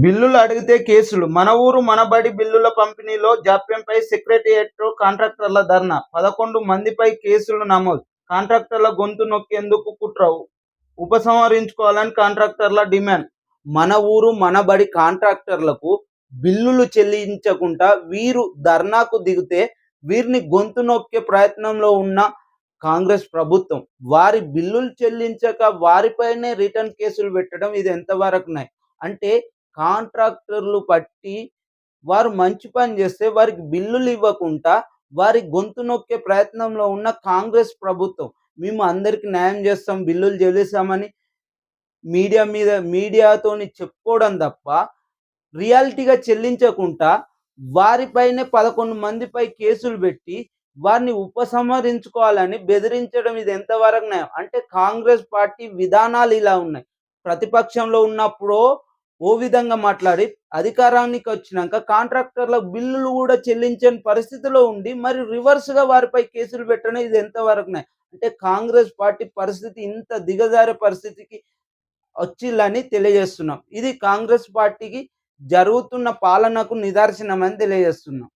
బిల్లులు అడిగితే కేసులు. మన ఊరు మనబడి బిల్లుల పంపిణీలో జాప్యంపై సెక్రటేరియట్ కాంట్రాక్టర్ల ధర్నా. పదకొండు మందిపై కేసులు నమోదు. కాంట్రాక్టర్ల గొంతు నొక్కేందుకు కుట్ర ఉపసంహరించుకోవాలని కాంట్రాక్టర్ల డిమాండ్. మన ఊరు మనబడి కాంట్రాక్టర్లకు బిల్లులు చెల్లించకుండా వీరు ధర్నాకు దిగితే వీరిని గొంతు నొక్కే ప్రయత్నంలో ఉన్న కాంగ్రెస్ ప్రభుత్వం. వారి బిల్లులు చెల్లించక వారిపైనే రిటర్న్ కేసులు పెట్టడం ఇది ఎంతవరకు న్యాయం? అంటే కాంట్రాక్టర్లు పట్టి వారు మంచి పని చేస్తే వారికి బిల్లులు ఇవ్వకుండా వారి గొంతు నొక్కే ప్రయత్నంలో ఉన్న కాంగ్రెస్ ప్రభుత్వం మేము అందరికి న్యాయం చేస్తాం బిల్లులు చెల్లిస్తామని మీడియా మీద మీడియాతోని చెప్పుకోవడం తప్ప రియాలిటీగా చెల్లించకుండా వారిపైనే పదకొండు మందిపై కేసులు పెట్టి వారిని ఉపసంహరించుకోవాలని బెదిరించడం ఇది ఎంతవరకు న్యాయం? అంటే కాంగ్రెస్ పార్టీ విధానాలు ఇలా ఉన్నాయి. ప్రతిపక్షంలో ఉన్నప్పుడు ఓ విధంగా మాట్లాడి అధికారానికి వచ్చినాక కాంట్రాక్టర్ల బిల్లులు కూడా చెల్లించని పరిస్థితిలో ఉండి మరి రివర్స్గా వారిపై కేసులు పెట్టడం ఇది ఎంతవరకు అంటే కాంగ్రెస్ పార్టీ పరిస్థితి ఇంత దిగజారే పరిస్థితికి వచ్చిందని తెలియజేస్తున్నాం. ఇది కాంగ్రెస్ పార్టీకి జరుగుతున్న పాలనకు నిదర్శనమని తెలియజేస్తున్నాం.